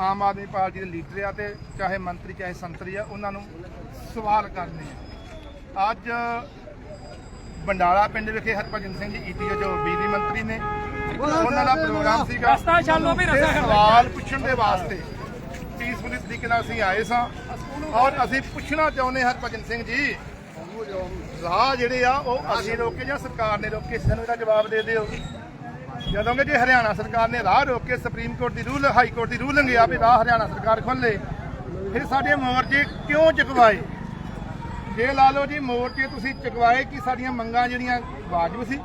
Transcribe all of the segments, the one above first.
Aam Aadmi party ਦੇ leader ਆ ਤੇ ਚਾਹੇ ਮੰਤਰੀ ਚਾਹੇ ਸੰਤਰੀ ਆ ਉਹਨਾਂ ਨੂੰ ਸਵਾਲ ਕਰਨੇ ਆ। ਅੱਜ ਬੰਡਾਲਾ ਪਿੰਡ ਵਿਖੇ ਹਰਭਜਨ ਸਿੰਘ ਜੀ ਈਟੀਓ ਜੋ ਬਿਜਲੀ ਮੰਤਰੀ ਨੇ ਉਹਨਾਂ ਦਾ ਪ੍ਰੋਗਰਾਮ ਸੀਗਾ। ਰਸਤਾ ਵੀ ਰਸਤਾ। ਸਵਾਲ ਪੁੱਛਣ ਦੇ ਵਾਸਤੇ ਪੀਸਫੁਲੀ ਤਰੀਕੇ ਨਾਲ ਅਸੀਂ ਆਏ ਸਾਂ ਔਰ ਅਸੀਂ ਪੁੱਛਣਾ ਚਾਹੁੰਦੇ ਹਰਭਜਨ ਸਿੰਘ ਜੀ ਰਾਹ ਜਿਹੜੇ ਆ ਉਹ ਅਸੀਂ ਰੋਕੇ ਜਾਂ ਸਰਕਾਰ ਨੇ ਰੋਕੇ? ਸਾਨੂੰ ਇਹਦਾ ਜਵਾਬ ਦੇ ਦਿਓ। ਜਦੋਂ ਕਿ ਜੇ ਹਰਿਆਣਾ ਸਰਕਾਰ ਨੇ ਰਾਹ ਰੋਕ ਕੇ ਸੁਪਰੀਮ ਕੋਰਟ ਦੀ ਰੂਲ, ਹਾਈ ਕੋਰਟ ਦੀ ਰੂਲ ਆ ਵੀ ਰਾਹ ਹਰਿਆਣਾ ਸਰਕਾਰ ਖੋਲੇ ਫਿਰ ਸਾਡੇ ਮੋਰਚੇ ਕਿਉਂ ਚੁਕਵਾਏ? ਜੇ ਲਾ ਲਓ ਜੀ ਮੋਰਚੇ ਤੁਸੀਂ ਚੁਕਵਾਏ ਕਿ ਸਾਡੀਆਂ ਮੰਗਾਂ ਜਿਹੜੀਆਂ ਵਾਜਬ ਸੀ,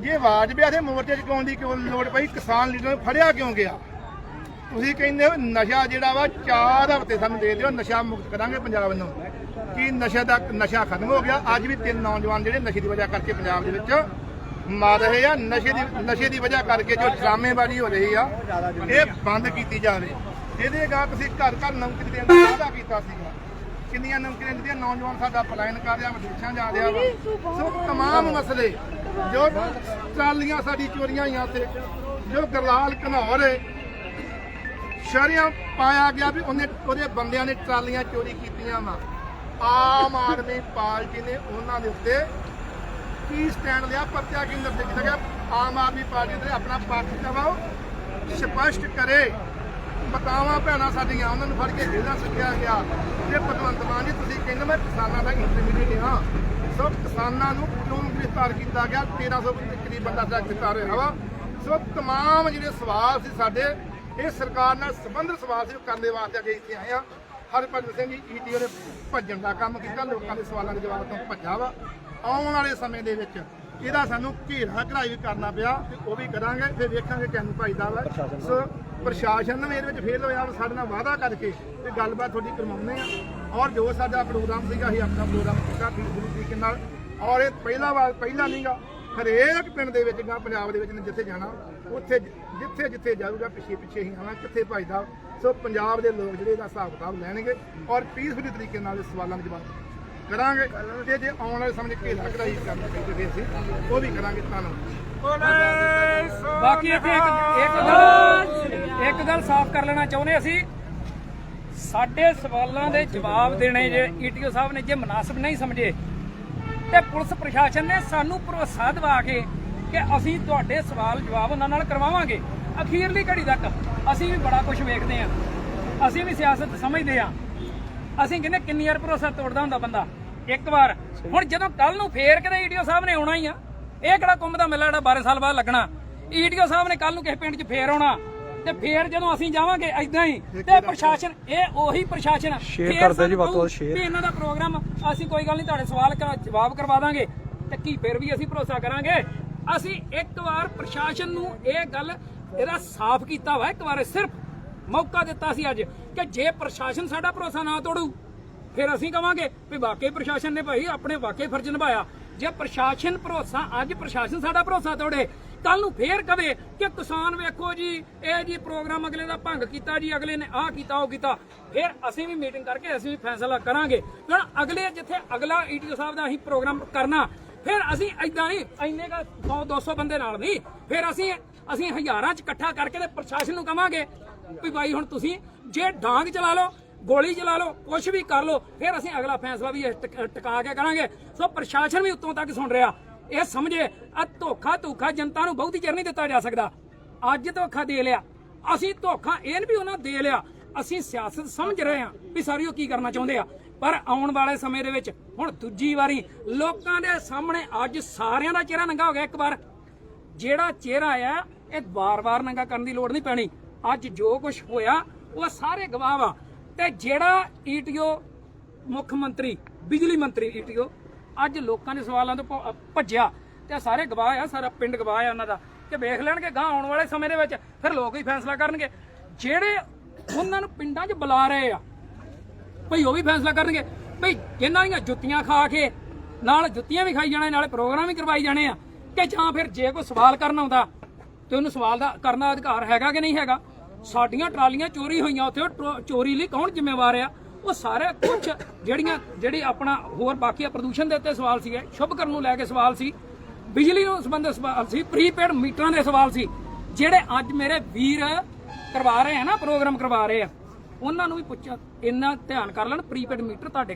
ਜੇ ਵਾਜਬ ਆ ਤੇ ਮੋਰਚੇ ਚੁਕਾਉਣ ਦੀ ਕਿਉਂ ਲੋੜ ਪਈ? ਕਿਸਾਨ ਲੀਡਰ ਨੂੰ ਫੜਿਆ ਕਿਉਂ ਗਿਆ? ਤੁਸੀਂ ਕਹਿੰਦੇ ਹੋ ਨਸ਼ਾ ਜਿਹੜਾ ਵਾ ਚਾਰ ਹਫ਼ਤੇ ਸਾਨੂੰ ਦੇ ਦਿਓ, ਨਸ਼ਾ ਮੁਕਤ ਕਰਾਂਗੇ ਪੰਜਾਬ ਨੂੰ। ਕਿ ਨਸ਼ਾ ਦਾ, ਨਸ਼ਾ ਖਤਮ ਹੋ ਗਿਆ? ਅੱਜ ਵੀ ਤਿੰਨ ਨੌਜਵਾਨ ਜਿਹੜੇ ਨਸ਼ੇ ਦੀ ਵਜ੍ਹਾ ਕਰਕੇ ਪੰਜਾਬ ਦੇ ਵਿੱਚ ਮਰ ਰਹੇ ਆ ਨਸ਼ੇ ਦੀ ਨਸ਼ੇ ਦੀ ਵਜ੍ਹਾ ਕਰਕੇ ਜੋ ਡਰਾਮੇਬਾਜ਼ੀ ਹੋ ਰਹੀ ਆ ਇਹ ਬੰਦ ਕੀਤੀ ਜਾਵੇ ਇਹਦੇ ਗਾ ਤੁਸੀਂ ਘਰ ਘਰ ਨੌਕਰੀ ਦੇਣ ਦਾ ਵਾਅਦਾ ਕੀਤਾ ਸੀਗਾ ਕਿੰਨੀਆਂ ਨੌਕਰੀਆਂ ਦਿੱਤੀਆਂ ਨੌਜਵਾਨ ਸਾਡਾ ਪਲਾਇਨ ਕਰ ਰਿਹਾ ਵਿਦੇਸ਼ਾਂ ਜਾ ਰਿਹਾ ਵਾ ਸੋ तमाम ਮਸਲੇ ਜੋ ਟਰਾਲੀਆਂ ਸਾਡੀ ਚੋਰੀਆਂ ਹੋਈਆਂ ਤੇ ਜੋ ਗਰਲਾਲ ਘਨੌਰ ਹੈ ਸ਼ਰਿਆਂ ਪਾਇਆ ਗਿਆ ਵੀ ਉਹਨੇ ਉਹਦੇ ਬੰਦਿਆਂ ਨੇ ਟਰਾਲੀਆਂ ਚੋਰੀ ਕੀਤੀਆਂ ਵਾ ਆਮ ਆਦਮੀ ਪਾਰਟੀ ਨੇ ਉਹਨਾਂ ਦੇ ਉੱਤੇ ਕੀ ਸਟੈਂਡ ਲਿਆ ਪਰਚਾ ਕੀ ਨਿਰਦੇਸ਼ ਕੀਤਾ ਗਿਆ ਆਮ ਆਦਮੀ ਪਾਰਟੀ ਨੇ ਆਪਣਾ ਪੱਖ ਜਿਹੜਾ ਵਾ ਉਹ ਸਪਸ਼ਟ ਕਰੇ ਬਤਾਵਾ ਭੈਣਾਂ ਸਾਡੀਆਂ ਉਹਨਾਂ ਨੂੰ ਫੜ ਕੇ ਜੇਲ੍ਹਾਂ ਸੁੱਟਿਆ ਗਿਆ ਤੇ ਭਗਵੰਤ ਮਾਨ ਜੀ ਤੁਸੀਂ ਕਹਿੰਦੇ ਮੈਂ ਕਿਸਾਨਾਂ ਦਾ ਇੰਟਰਮੀਡੀਏਟ ਹਾਂ ਸੋ ਕਿਸਾਨਾਂ ਨੂੰ ਕਿਉਂ ਗ੍ਰਿਫਤਾਰ ਕੀਤਾ ਗਿਆ 1300 ਦੇ ਕਰੀਬ ਬੰਦਾ ਜਿਹੜਾ ਗ੍ਰਿਫਤਾਰ ਹੋਇਆ ਵਾ ਸੋ तमाम ਜਿਹੜੇ ਸਵਾਲ ਸੀ ਸਾਡੇ ਇਹ ਸਰਕਾਰ ਨਾਲ ਸੰਬੰਧਿਤ ਸਵਾਲ ਸੀ ਉਹ ਕਰਨ ਦੇ ਵਾਸਤੇ ਅੱਗੇ ਇੱਥੇ ਆਏ ਆ ਹਰਭਜਨ ਸਿੰਘ ਜੀ ਈਟੀਓ ਨੇ ਭੱਜਣ ਦਾ ਕੰਮ ਕੀਤਾ ਲੋਕਾਂ ਦੇ ਸਵਾਲਾਂ ਦੇ ਜਵਾਬ ਤੋਂ ਭੱਜਾ ਵਾ। ਆਉਣ ਵਾਲੇ ਸਮੇਂ ਦੇ ਵਿੱਚ ਇਹਦਾ ਸਾਨੂੰ ਘੇਰਾ ਘਰਾਈ ਵੀ ਕਰਨਾ ਪਿਆ ਤੇ ਉਹ ਵੀ ਕਰਾਂਗੇ ਫਿਰ ਵੇਖਾਂਗੇ ਕਿੰਨ ਭਾਈਦਾ ਵਾ। ਸੋ ਪ੍ਰਸ਼ਾਸਨ ਨੇ ਇਹਦੇ ਵਿੱਚ ਫੇਲ ਹੋਇਆ ਸਾਡੇ ਨਾਲ ਵਾਅਦਾ ਕਰਕੇ ਤੇ ਗੱਲਬਾਤ ਤੁਹਾਡੀ ਕਰਵਾਉਂਦੇ ਆ ਔਰ ਜੋ ਸਾਡਾ ਪ੍ਰੋਗਰਾਮ ਸੀਗਾ ਅਸੀਂ ਆਪਣਾ ਪ੍ਰੋਗਰਾਮ ਕੀਤਾ ਠੀਕ ਤਰੀਕੇ ਨਾਲ। ਔਰ ਇਹ ਪਹਿਲਾ ਵਾਰ ਪਹਿਲਾ ਨਹੀਂਗਾ ਹਰੇਕ ਪਿੰਡ ਦੇ ਵਿੱਚ ਜਾਂ ਪੰਜਾਬ ਦੇ ਵਿੱਚ ਜਿੱਥੇ ਜਾਣਾ ਉੱਥੇ ਜਿੱਥੇ ਜਿੱਥੇ ਜਾਊਗਾ ਪਿੱਛੇ ਪਿੱਛੇ ਹੀ ਆਣਾ ਕਿੱਥੇ ਭਜਦਾ ਸੋ ਪੰਜਾਬ ਦੇ ਲੋਕ ਜਿਹੜੇ ਦਾ ਹਿਸਾਬ ਕਿਤਾਬ ਲੈਣਗੇ ਔਰ ਪੀਸਫੁਲੀ ਤਰੀਕੇ ਨਾਲ ਇਸ ਸਵਾਲਾਂ ਦੇ ਜਵਾਬ ਕਰਾਂਗੇ ਤੇ ਜੇ ਆਉਣ ਵਾਲੇ ਸਮੇਂ ਕੇ ਲੱਗਦਾ ਹੀ ਕੰਮ ਕਰਦੇ ਸੀ ਉਹ ਵੀ ਕਰਾਂਗੇ। ਧੰਨਵਾਦ। ਬਾਕੀ ਇੱਕ ਇੱਕ ਗੱਲ ਇੱਕ ਗੱਲ ਸਾਫ਼ ਕਰ ਲੈਣਾ ਚਾਹੁੰਦੇ ਅਸੀਂ। ਸਾਡੇ ਸਵਾਲਾਂ ਦੇ ਜਵਾਬ ਦੇਣੇ ਜੇ ਈਟੀਓ ਸਾਹਿਬ ਨੇ ਜੇ ਮناسب ਨਹੀਂ ਸਮਝੇ ਤੇ ਪੁਲਿਸ ਪ੍ਰਸ਼ਾਸਨ ਨੇ ਸਾਨੂੰ ਭਰੋਸਾ ਦਿਵਾ ਕੇ ਕਿ ਅਸੀਂ ਤੁਹਾਡੇ ਸਵਾਲ ਜਵਾਬ ਉਹਨਾਂ ਨਾਲ ਕਰਵਾਵਾਂਗੇ। ਅਖੀਰਲੀ ਘੜੀ ਤੱਕ ਅਸੀਂ ਵੀ ਬੜਾ ਕੁਝ ਵੇਖਦੇ ਆ ਅਸੀਂ ਵੀ ਸਿਆਸਤ ਸਮਝਦੇ ਆ ਅਸੀਂ ਕਹਿੰਦੇ ਕਿੰਨੀ ਵਾਰ ਭਰੋਸਾ ਤੋੜਦਾ ਹੁੰਦਾ ਬੰਦਾ। ਇੱਕ ਵਾਰ। ਹੁਣ ਜਦੋਂ ਕੱਲ ਨੂੰ ਫੇਰ ਕਿਤੇ ਈਟੀਓ ਸਾਹਿਬ ਨੇ ਆਉਣਾ ਹੀ ਆ। ਇਹ ਕਿਹੜਾ ਕੁੰਭ ਦਾ ਮੇਲਾ ਜਿਹੜਾ 12 ਸਾਲ ਬਾਅਦ ਲੱਗਣਾ। ਈਟੀਓ ਸਾਹਿਬ ਨੇ ਕੱਲ ਨੂੰ ਕਿਸੇ ਪਿੰਡ 'ਚ ਫੇਰ ਆਉਣਾ। ਤੇ ਫੇਰ ਜਦੋਂ ਅਸੀਂ ਜਾਵਾਂਗੇ ਐਦਾਂ ਹੀ ਤੇ ਪ੍ਰਸ਼ਾਸਨ ਇਹ ਉਹੀ ਪ੍ਰਸ਼ਾਸਨ Share ਫੇਰ ਕਰ ਦਿਓ ਜੀ ਵੱਧ। ਵੀ ਇਹਨਾਂ ਦਾ ਪ੍ਰੋਗਰਾਮ ਅਸੀਂ ਕੋਈ ਗੱਲ ਨਹੀਂ ਤੁਹਾਡੇ ਸਵਾਲ ਕਰਾ ਜਵਾਬ ਕਰਵਾ ਦਾਂਗੇ। ਤੇ ਕੀ ਫਿਰ ਵੀ ਅਸੀਂ ਭਰੋਸਾ ਕਰਾਂਗੇ? ਅਸੀਂ ਇੱਕ ਵਾਰ ਪ੍ਰਸ਼ਾਸਨ ਨੂੰ ਇਹ ਗੱਲ ਇਹਦਾ ਸਾਫ਼ ਕੀਤਾ ਵਾ ਇੱਕ ਵਾਰ ਸਿਰਫ ਮੌਕਾ ਦਿੱਤਾ ਸੀ ਅੱਜ ਕਿ ਜੇ ਪ੍ਰਸ਼ਾਸਨ ਸਾਡਾ ਭਰੋਸਾ ਨਾ ਤੋੜੂ ਫਿਰ ਅਸੀਂ ਕਵਾਂਗੇ ਵੀ ਵਾਕਈ ਪ੍ਰਸ਼ਾਸਨ ਨੇ ਭਾਈ ਆਪਣੇ ਵਾਕਈ ਫਰਜ਼ ਨਿਭਾਇਆ। ਜੇ ਪ੍ਰਸ਼ਾਸਨ ਭਰੋਸਾ ਅੱਜ ਪ੍ਰਸ਼ਾਸਨ ਸਾਡਾ ਭਰੋਸਾ ਤੋੜੇ ਕੱਲ ਨੂੰ ਫੇਰ ਕਵੇ ਕਿ ਕਿਸਾਨ ਵੇਖੋ ਜੀ, ਇਹ ਜੀ ਪ੍ਰੋਗਰਾਮ ਅਗਲੇ ਦਾ ਭੰਗ ਕੀਤਾ ਜੀ, ਅਗਲੇ ਨੇ ਆਹ ਕੀਤਾ, ਉਹ ਕੀਤਾ। ਫਿਰ ਅਸੀਂ ਵੀ ਮੀਟਿੰਗ ਕਰਕੇ ਅਸੀਂ ਵੀ ਫੈਸਲਾ ਕਰਾਂਗੇ। ਹੁਣ ਅਗਲੇ ਜਿੱਥੇ ਅਗਲਾ ਈਟੀਓ ਸਾਹਿਬ ਦਾ ਅਸੀਂ ਪ੍ਰੋਗਰਾਮ ਕਰਨਾ, ਫਿਰ ਅਸੀਂ ਐਦਾਂ ਨਹੀਂ ਇੰਨੇ ਕਾ 100 200 ਬੰਦੇ ਨਾਲ ਨਹੀਂ, ਫਿਰ ਅਸੀਂ ਅਸੀਂ ਹਜ਼ਾਰਾਂ ਚ ਇਕੱਠਾ ਕਰਕੇ ਤੇ ਪ੍ਰਸ਼ਾਸਨ ਨੂੰ ਕਵਾਂਗੇ ਵੀ ਭਾਈ ਹੁਣ ਤੁਸੀਂ ਜੇ ਡਾਂਗ ਚਲਾ ਲਓ, ਗੋਲੀ ਚਲਾ ਲਓ ਕੁਝ ਵੀ ਕਰ ਲਓ, ਫਿਰ ਅਸੀਂ ਅਗਲਾ ਫੈਸਲਾ ਵੀ ਟਿਕਾ ਕੇ ਕਰਾਂਗੇ। ਸੋ ਪ੍ਰਸ਼ਾਸਨ ਵੀ ਉੱਤੋਂ ਤੱਕ ਸੁਣ ਰਿਹਾ। ਇਹ ਸਮਝੇ ਆ ਧੋਖਾ ਧੋਖਾ ਜਨਤਾ ਨੂੰ ਬਹੁਤੀ ਚਿਰ ਨਹੀਂ ਦਿੱਤਾ ਜਾ ਸਕਦਾ। ਅੱਜ ਧੋਖਾ ਦੇ ਲਿਆ। ਅਸੀਂ ਧੋਖਾ ਇਹ ਵੀ ਉਹਨਾਂ ਦੇ ਲਿਆ, ਅਸੀਂ ਸਿਆਸਤ ਸਮਝ ਰਹੇ ਹਾਂ ਵੀ ਸਾਰੀ ਉਹ ਕੀ ਕਰਨਾ ਚਾਹੁੰਦੇ ਆ। ਪਰ ਆਉਣ ਵਾਲੇ ਸਮੇਂ ਦੇ ਵਿੱਚ ਹੁਣ ਦੂਜੀ ਵਾਰੀ ਲੋਕਾਂ ਦੇ ਸਾਹਮਣੇ ਅੱਜ ਸਾਰਿਆਂ ਦਾ ਚਿਹਰਾ ਨੰਗਾ ਹੋ ਗਿਆ ਇੱਕ ਵਾਰ। ਜਿਹੜਾ ਚਿਹਰਾ ਆ, ਇਹ ਵਾਰ-ਵਾਰ ਨੰਗਾ ਕਰਨ ਦੀ ਲੋੜ ਨਹੀਂ ਪੈਣੀ। ਅੱਜ ਜੋ ਕੁਝ ਹੋਇਆ, ਉਹ ਸਾਰੇ ਗਵਾਹ ਆ ਤੇ ਜਿਹੜਾ ਈਟੀਓ ਮੁੱਖ ਮੰਤਰੀ, ਬਿਜਲੀ ਮੰਤਰੀ ਈਟੀਓ ਅੱਜ ਲੋਕਾਂ ਦੇ ਸਵਾਲਾਂ ਤੋਂ ਭ- ਭੱਜਿਆ ਤੇ ਸਾਰੇ ਗਵਾਹ ਆ, ਸਾਰਾ ਪਿੰਡ ਗਵਾਹ ਆ ਉਹਨਾਂ ਦਾ। ਕਿ ਵੇਖ ਲੈਣਗੇ ਗਾਂ ਆਉਣ ਵਾਲੇ ਸਮੇਂ ਦੇ ਵਿੱਚ, ਫਿਰ ਲੋਕ ਹੀ ਫੈਸਲਾ ਕਰਨਗੇ। ਜਿਹੜੇ ਉਹਨਾਂ ਨੂੰ ਪਿੰਡਾਂ 'ਚ ਬੁਲਾ ਰਹੇ ਆ, ਭਈ ਉਹ ਵੀ ਫੈਸਲਾ ਕਰਨਗੇ। ਭਈ ਜਿਨ੍ਹਾਂ ਦੀਆਂ ਜੁੱਤੀਆਂ ਖਾ ਕੇ ਨਾਲ ਜੁੱਤੀਆਂ ਵੀ ਖਾਈ ਜਾਣੇ, ਨਾਲੇ ਪ੍ਰੋਗਰਾਮ ਵੀ ਕਰਵਾਈ ਜਾਣੇ ਆ, ਕਿ ਜਾਂ ਫਿਰ ਜੇ ਕੋਈ ਸਵਾਲ ਕਰਨ ਆਉਂਦਾ, ਤੇ ਉਹਨੂੰ ਸਵਾਲ ਦਾ ਕਰਨ ਦਾ ਅਧਿਕਾਰ ਹੈਗਾ ਕਿ ਨਹੀਂ ਹੈਗਾ? ਸਾਡੀਆਂ ਟਰਾਲੀਆਂ ਚੋਰੀ ਹੋਈਆਂ, ਉੱਥੇ ਉਹ ਟਰੋ- ਚੋਰੀ ਲਈ ਕੌਣ ਜ਼ਿੰਮੇਵਾਰ ਆ? ਉਹ ਸਾਰੇ ਕੁਝ ਜਿਹੜੀਆਂ, ਜਿਹੜੀ ਆਪਣਾ ਹੋਰ ਬਾਕੀ ਪ੍ਰਦੂਸ਼ਣ ਦੇ ਉੱਤੇ ਸਵਾਲ ਸੀਗੇ ਸ਼ੁਭਕਰਨ ਨੂੰ ਲੈ ਕੇ ਸਵਾਲ ਸੀ, ਬਿਜਲੀ ਨੂੰ ਸੰਬੰਧਿਤ ਸਵਾਲ ਸੀ ਪ੍ਰੀਪੇਡ ਮੀਟਰਾਂ ਦੇ ਸਵਾਲ ਸੀ, ਜਿਹੜੇ ਅੱਜ ਮੇਰੇ ਵੀਰ ਕਰਵਾ ਰਹੇ ਆ ਨਾ ਪ੍ਰੋਗਰਾਮ ਕਰਵਾ ਰਹੇ ਆ, ਉਹਨਾਂ ਨੂੰ ਵੀ ਪੁੱਛਿਆ ਇੰਨਾ ਧਿਆਨ ਕਰ ਲੈਣ ਪ੍ਰੀਪੇਡ ਮੀਟਰ ਤੁਹਾਡੇ